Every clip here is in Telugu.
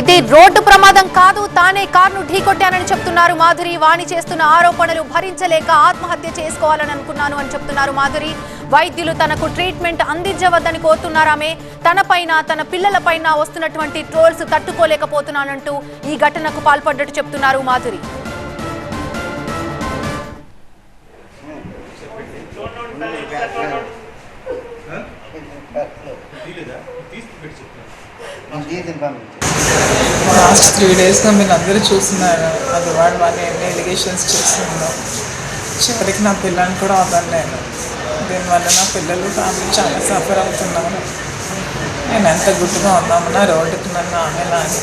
ఇది రోడ్డు ప్రమాదం కాదు తానే కారును ఢీకొట్టానని చెప్తున్నారు మాధురి. వాణి చేస్తున్న ఆరోపణలు భరించలేక ఆత్మహత్య చేసుకోవాలని అనుకున్నాను అని చెప్తున్నారు మాధురి. వైద్యులు తనకు ట్రీట్మెంట్ అందించవద్దని కోరుతున్నారామే తనపైన తన పిల్లలపైన వస్తున్నటువంటి ట్రోల్స్ తట్టుకోలేకపోతున్నానంటూ ఈ ఘటనకు పాల్పడ్డట్టు చెప్తున్నారు మాధురి. లాస్ట్ త్రీ డేస్గా మీరు అందరూ చూస్తున్నారు. అది వాడు వాడిని ఎన్ని ఎలిగేషన్స్ చేస్తున్నాం చివరికి నా పిల్లల్ని కూడా వదలలేను దీనివల్ల నా పిల్లలు ఫ్యామిలీ చాలా సఫర్ అవుతున్నారు. నేను ఎంత గుడ్డుగా ఉందామన్నా రోడ్డుకి నన్ను ఆమె లాగి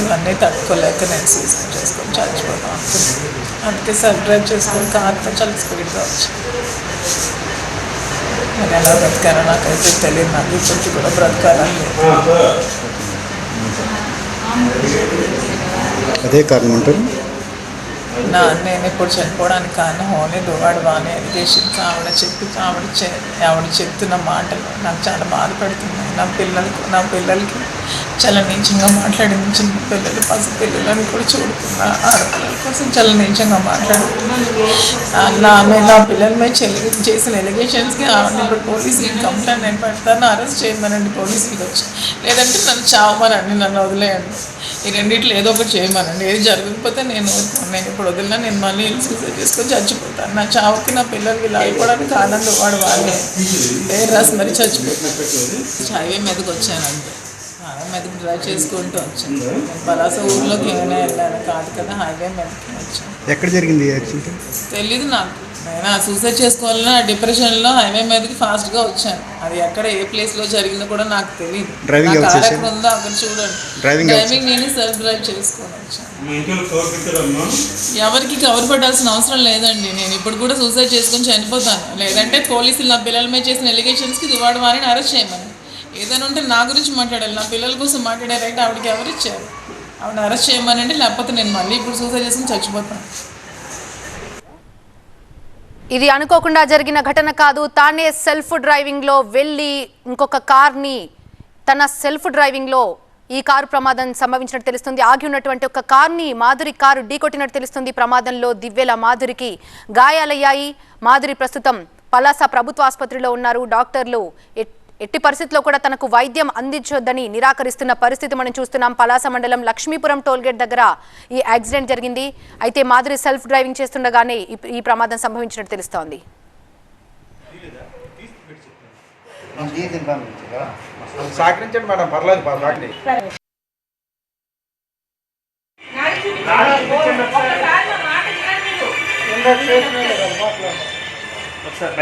ఇవన్నీ తట్టుకోలేక నేను సూసైడ్ చేసుకొని చచ్చిపోతాం. అనుకున్నాను అందుకే సెల్ఫ్ డ్రైవ్ చేసుకొని కార్తో చాలా స్పీడ్గా వచ్చి. నేను ఎలా బ్రతికానో నాకైతే తెలియదు. నాకు ఇప్పటికి కూడా బ్రతకాలని అదే కారణం అంటారు నా నేను ఇప్పుడు చనిపోవడానికి కారణం ఓన్లీ దువాడు వాణి ఎడ్యుకేషన్స్ ఆవిడ చెప్పి ఆవిడ చె ఆవిడ చెప్తున్న మాటలు నాకు చాలా బాధపడుతున్నాయి. నా పిల్లలకు నా పిల్లలకి చాలా నీచంగా మాట్లాడింది చిన్న పిల్లలు పసి పిల్లలని కూడా చూడుతున్నా. ఆడపిల్లల కోసం చాలా నీచంగా మాట్లాడుతున్నాను నా మీద నా పిల్లల మీద చెల్లి చేసిన ఎలిగేషన్స్కి ఆవిడ ఇప్పుడు పోలీసులకి కంప్లైంట్ నేను పెడతాను అరెస్ట్ చేయమనండి పోలీసులకి వచ్చి. లేదంటే నన్ను చావమనండి నన్ను వదిలేయండి. ఈ రెండిట్లో ఏదో ఒకటి చేయమనండి. ఏది జరగకపోతే నేను నేను ఇప్పుడు వదిలినా నేను మళ్ళీ సూసైడ్ చేసుకొని చచ్చిపోతాను. నా చావుకి నా పిల్లలకి ఇలా అయిపోవడానికి వాడు వాళ్ళే. పేరు రాసి మరి చచ్చిపోతాను హైవే మీదకి వచ్చానంటే హైవే మీదకి డ్రైవ్ చేసుకుంటూ వచ్చాను. పలాస ఊర్లోకి ఏమైనా వెళ్ళాను కాదు కదా హైవే మీదకి వచ్చాను. ఎక్కడ జరిగింది తెలీదు నాకు. నేను ఆ సూసైడ్ చేసుకోవాలని ఆ డిప్రెషన్లో హైవే మీదకి ఫాస్ట్గా వచ్చాను. అది ఎక్కడ ఏ ప్లేస్లో జరిగిందో కూడా నాకు తెలియదు? ఎక్కడ ఉందో అక్కడ చూడండి. ఎవరు డ్రైవింగ్ నేను సెల్ఫ్ డ్రైవ్ చేసుకొని వచ్చాను. ఎవరికి కవర్ పడాల్సిన అవసరం లేదండి. నేను ఇప్పుడు కూడా సూసైడ్ చేసుకొని చనిపోతాను. లేదంటే పోలీసులు నా పిల్లల మీద చేసిన ఎలిగేషన్స్కి దువాడు వారిని అరెస్ట్ చేయమని. ఏదైనా ఉంటే నా గురించి మాట్లాడాలి. నా పిల్లల కోసం మాట్లాడే రైట్ ఆవిడకి ఎవరు ఇచ్చారు ఆవిడ అరెస్ట్ చేయమనండి. లేకపోతే నేను మళ్ళీ ఇప్పుడు సూసైడ్ చేసుకుని చచ్చిపోతాను. ఇది అనుకోకుండా జరిగిన ఘటన కాదు. తానే సెల్ఫ్ డ్రైవింగ్లో వెళ్ళి ఇంకొక కార్ని తన సెల్ఫ్ డ్రైవింగ్లో ఈ కారు ప్రమాదం సంభవించినట్టు తెలుస్తుంది. ఆగి ఉన్నటువంటి ఒక కార్ని మాధురి కారు ఢీకొట్టినట్టు తెలుస్తుంది. ప్రమాదంలో దివ్యల మాధురికి గాయాలయ్యాయి. మాధురి ప్రస్తుతం పలాస ప్రభుత్వ ఆసుపత్రిలో ఉన్నారు. డాక్టర్లు ఎట్టి పరిస్థితుల్లో కూడా తనకు వైద్యం అందించొద్దని నిరాకరిస్తున్న పరిస్థితి మనం చూస్తున్నాం. పలాస మండలం లక్ష్మీపురం టోల్గేట్ దగ్గర ఈ యాక్సిడెంట్ జరిగింది. అయితే మాధురి సెల్ఫ్ డ్రైవింగ్ చేస్తుండగానే ఈ- ప్రమాదం సంభవించినట్టు తెలుస్తోంది. సహకరించండి మేడం పర్లేదు ఒకసారి